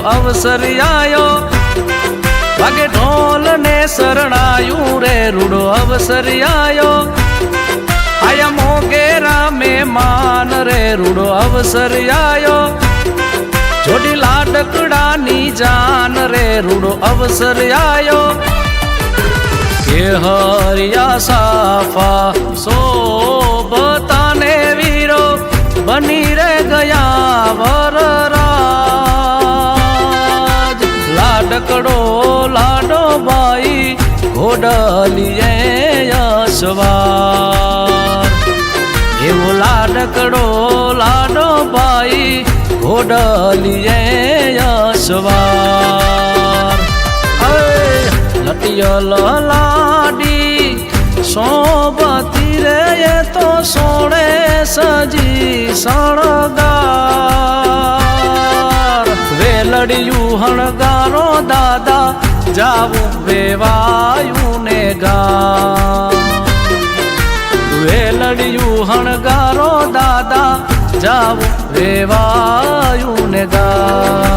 અવસર આયો. વાગે ઢોલ ને શરણાયું રે, રૂડો અવસર આયો. આયા મોગેરા મહેમાન રે, રૂડો અવસર આયો. જોડી લાડકડાની જાન રે, રૂડો અવસર આયો. કે હરિયા સાફા શોભતાને વીરો, બની રે ગયા વરરાજ. લાડકડો લાડો ભાઈ ઘોડલીએ યશવાર એવો લાડકડો લાડો ભાઈ ઘોડલીએ યશવાર લટિયલ લાડી સોબતી રે તો સોણે સજી સણગાર વેલડિયું હણગારો દાદા, જાવું વેવાયું ને ગા વેલડિયું હણગારો દાદા, જાવું વેવાયું ને ગા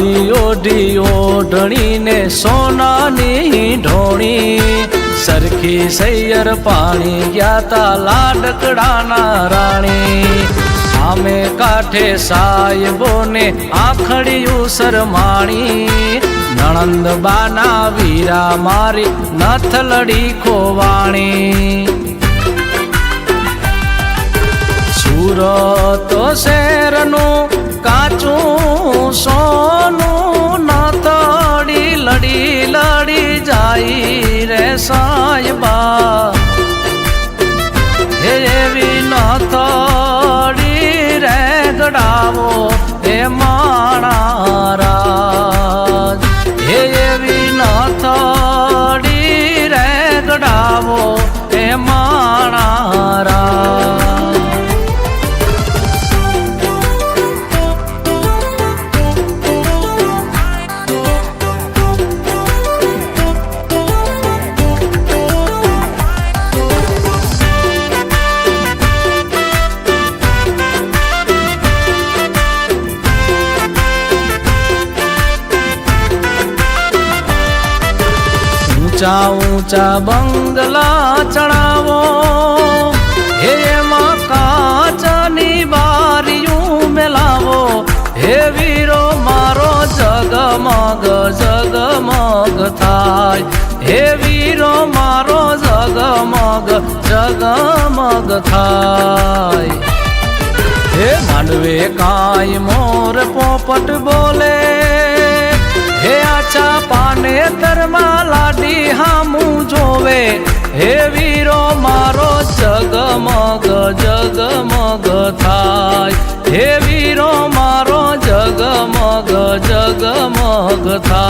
રાતી ઓઢી ઢણીને સોનાની ઢોણી. સરખી સૈયર પાણી ગયા તા લાડકડાના રાણી. આમે કાંઠે સાહેબોને આખડિયું સરમાણી નણંદ બાના વીરા મારી નથલડી ખોવાણી. સુરત શેરનું કાચું સોનું જાય ઊંચા ઊંચા બંગલા ચડાવો. હે એમાં કાચની બારીયું મેલાવો. હે વીરો, મારો જગમગ જગમગ થાય. હે વીરો, મારો જગમગ જગમગ થાય. હે માંડવે કાય મોર પોપટ બોલે. હે પાને તરમાં લાડી હામું જોવે. હે વીરો, મારો જગમગ જગમગ થાય. હે વીરો, મારો જગમગ જગમગ થાય.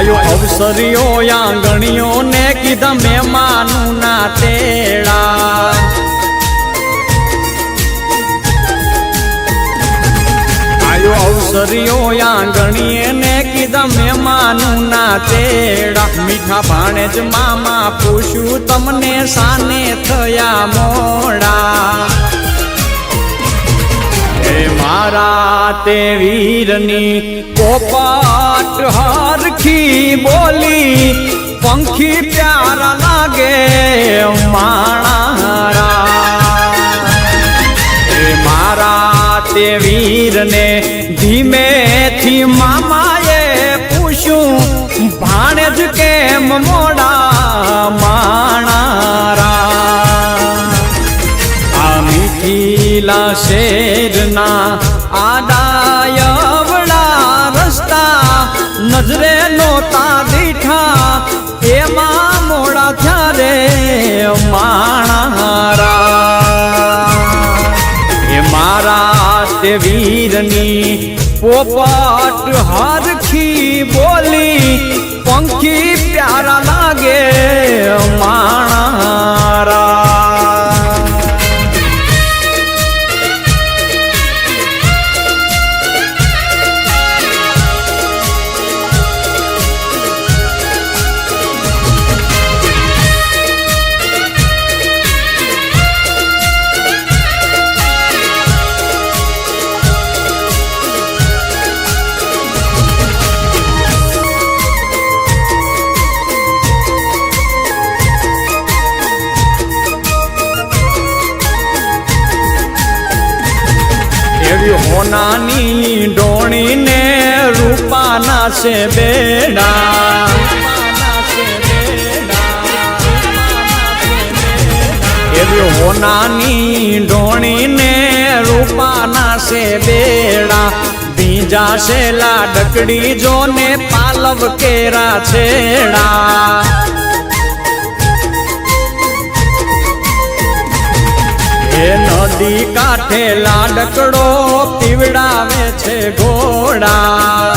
આયો અવસરીઓ, આંગણીઓ ને કીધા મહેમાનું ના તેડા. આયો અવસરીઓ, આંગણીએ ને કીધા મહેમાનું ના તેડા. મીઠા ભાણે જ મામા પૂછ્યું, તમને સાને થયા મોડા? મારા તે વીરની કોપાટ હારખી બોલી પંખી પ્યારા લાગે માણારા શેરના આડાયવડા રસ્તા, નજરે નોતા દીઠા, એમાં મોડા થયા રે માણારા? એ મારા તે વીરની પોપટ હરખી બોલી, પંખી પ્યારા લાગે માણારા છે બેડા. એવી હોનાની ઢોણીને રૂપાના છે બેડા. બીજા શેલા ડકડી જોને પાલવ કેરા છેડા. નદી કાંઠે લાડકડો પીવડાવે છે ઘોડા.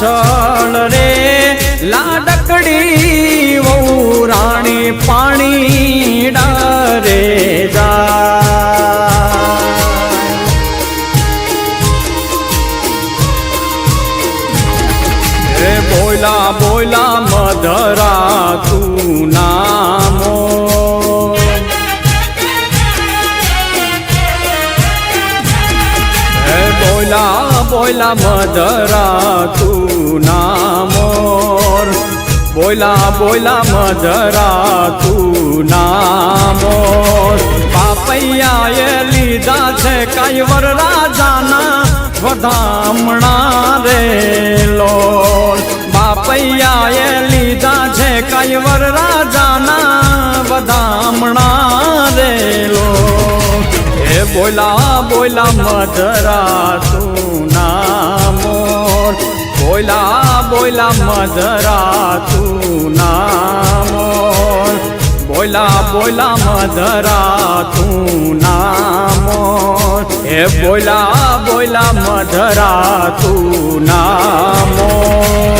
પાછળ રે લાડકડી બોલા બોલા મધરા તું નામોર પાપૈયાએ લીધા છે કાયવર રાજાના, વધામણા રે લોલ બાપૈયાએ લીધા છે કાયવર રાજાના, વધામણા રે લોલ એ બોલા બોલા મધરા તું નામોર બોલા બોલા મધરા તું નામ બોલા બોલા મધરા તું નામ હે બોલા બોલા મધરા તું નામોર.